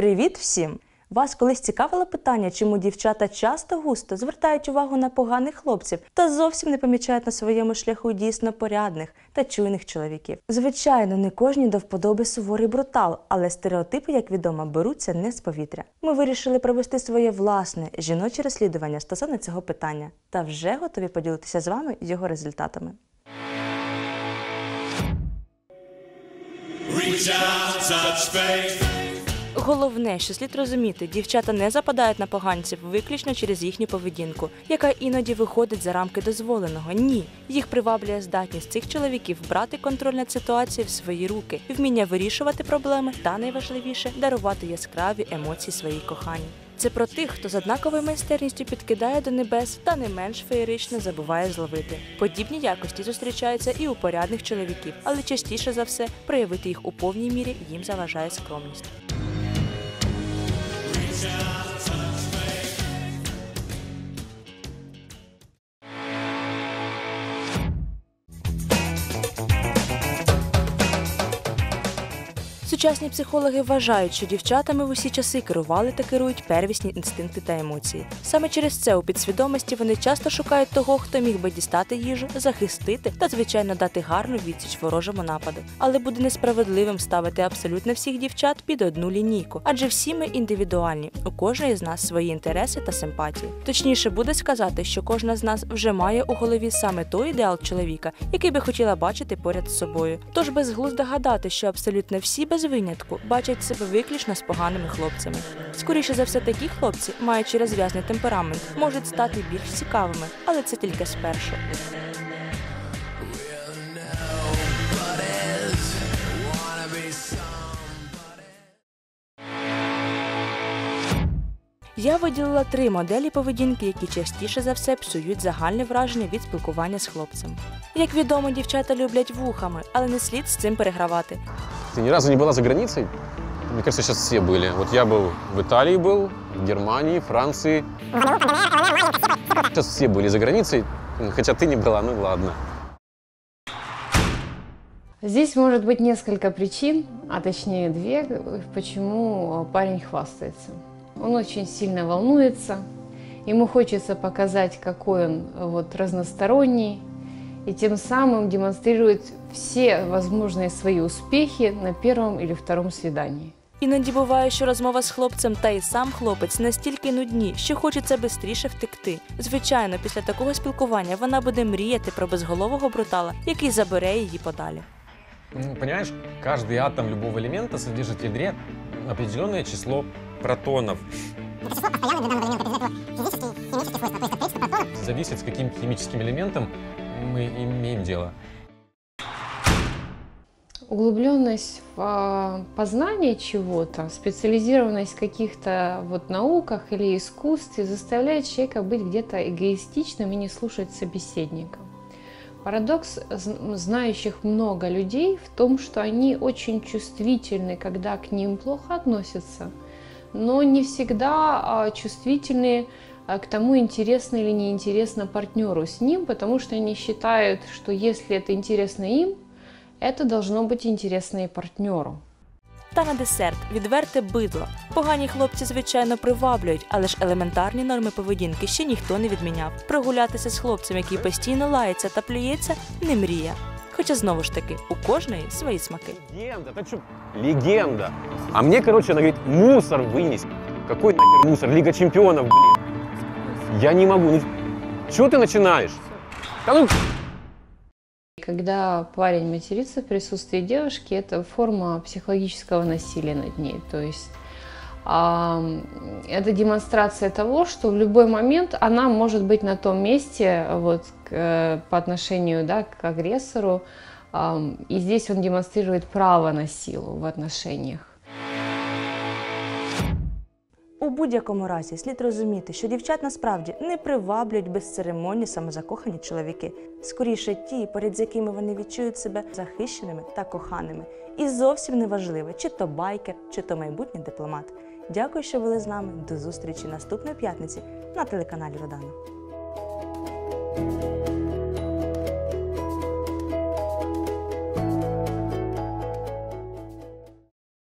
Привіт всім! Вас колись цікавило питання, чому дівчата часто густо звертають увагу на поганих хлопців та зовсім не помічають на своєму шляху дійсно порядних та чуйних чоловіків. Звичайно, не кожній до вподоби суворий брутал, але стереотипи, як відомо, беруться не з повітря. Ми вирішили провести своє власне жіноче розслідування стосовно цього питання та вже готові поділитися з вами його результатами. Reach out, touch faith. Головне, що слід розуміти, дівчата не западають на поганців виключно через їхню поведінку, яка іноді виходить за рамки дозволеного. Ні, їх приваблює здатність цих чоловіків брати контроль над ситуацією в свої руки, вміння вирішувати проблеми та найважливіше дарувати яскраві емоції своїй коханій. Це про тих, хто з однаковою майстерністю підкидає до небес та не менш феєрично забуває зловити. Подібні якості зустрічаються і у порядних чоловіків, але частіше за все проявити їх у повній мірі їм заважає скромність. Yeah. Сучасні психологи вважають, що дівчатами в усі часи керували та керують первісні інстинкти та емоції. Саме через це у підсвідомості вони часто шукають того, хто міг би дістати їжу, захистити та, звичайно, дати гарну відсіч ворожому нападу. Але буде несправедливим ставити абсолютно всіх дівчат під одну лінійку, адже всі ми індивідуальні. У кожної з нас свої інтереси та симпатії. Точніше буде сказати, що кожна з нас вже має у голові саме той ідеал чоловіка, який би хотіла бачити поряд з собою. Тож безглуздо гадати, що абсолютно всі без винятку бачать себе виключно з поганими хлопцями. Скоріше за все, такі хлопці, маючи розв'язний темперамент, можуть стати більш цікавими, але це тільки спершу. Я виділила три моделі поведінки, які частіше за все псують загальне враження від спілкування з хлопцем. Як відомо, дівчата люблять вухами, але не слід з цим перегравати. Ты ни разу не была за границей? Мне кажется, сейчас все были. Вот я был в Италии был, в Германии, Франции. Сейчас все были за границей, хотя ты не была, ну ладно. Здесь может быть несколько причин, а точнее две, почему парень хвастается. Он очень сильно волнуется, ему хочется показать, какой он вот, разносторонний, и тем самым демонстрирует все возможные свои успехи на первом или втором свидании. Іноді буває, що розмова з хлопцем та й сам хлопець настільки нудні, що хочеться швидше втекти. Звичайно, після такого спілкування вона буде мріяти про безголового брутала, який забере її подалі. Ну, Понимаешь, каждый атом любого элемента содержит в ядре определенное число протонов. Зависит, с каким химическим элементом мы имеем дело. Углубленность в а, познание чего-то, специализированность в каких-то вот науках или искусстве заставляет человека быть где-то эгоистичным и не слушать собеседника. Парадокс знающих много людей в том, что они очень чувствительны, когда к ним плохо относятся, но не всегда а, чувствительны к тому, интересно или неинтересно партнеру с ним, потому что они считают, что если это интересно им, это должно быть интересно и партнеру. Та на десерт відверте бидло. Погані хлопці, звичайно, приваблюють, але ж елементарні норми поведінки ще ніхто не відміняв. Прогулятися з хлопцем, який постійно лається та плюється, не мрія. Хоча знову ж таки, у кожної свої смаки. Легенда, так что? Легенда. А мне, короче, она говорит, мусор вынес. Какой нахер мусор? Лига чемпионов, блин. Я не могу. Ну, чего ты начинаешь? Да ну, Когда парень матерится в присутствии девушки, это форма психологического насилия над ней. То есть а, это демонстрация того, что в любой момент она может быть на том месте вот, к- э, по отношению да, к агрессору. ам, и здесь он демонстрирует право на силу в отношениях. У будь-якому разі слід розуміти, що дівчат насправді не приваблюють безцеремонні самозакохані чоловіки. Скоріше ті, поряд з якими вони відчують себе захищеними та коханими. І зовсім не важливо, чи то байкер, чи то майбутній дипломат. Дякую, що були з нами. До зустрічі наступної п'ятниці на телеканалі Родана.